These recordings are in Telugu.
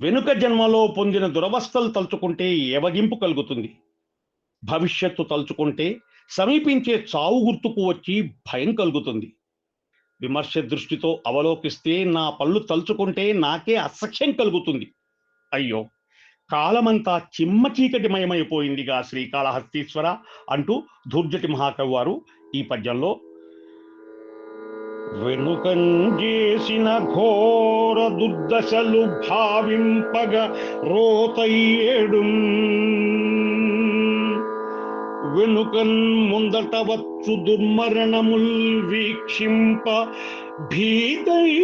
వెనుక జన్మలో పొందిన దురవస్థలు తలుచుకుంటే ఎవగింపు కలుగుతుంది. భవిష్యత్తు తలుచుకుంటే సమీపించే చావు గుర్తుకు వచ్చి భయం కలుగుతుంది. విమర్శ దృష్టితో అవలోకిస్తే నా పళ్ళు తలుచుకుంటే నాకే అసఖ్యం కలుగుతుంది. అయ్యో! కాలమంతా చిమ్మ చీకటిమయమైపోయిందిగా శ్రీకాళహస్తీశ్వర అంటూ దుర్జటి మహాకవి వారు ఈ పద్యంలో వెనుకంజేసిన ఘోర దుర్దశలు భావింపగ రోతయ్యేడు. వెనుకన్ ముందట వచ్చు దుర్మరణముల్ వీక్షింప భీతయ్యేడు.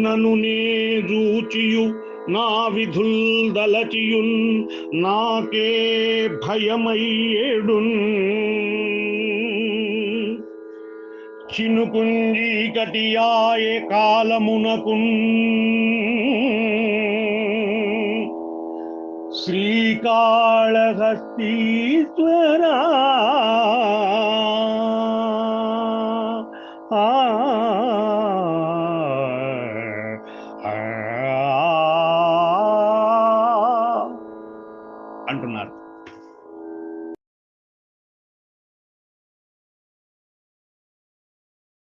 నను నే రూచియు నా విధుల్ దలచియున్ నాకే భయమయ్యేడున్ చినుకుంజీ కటియాయే కాలమునకున్. శ్రీకాళహస్తీశ్వరా ఆ అంటున్నారు.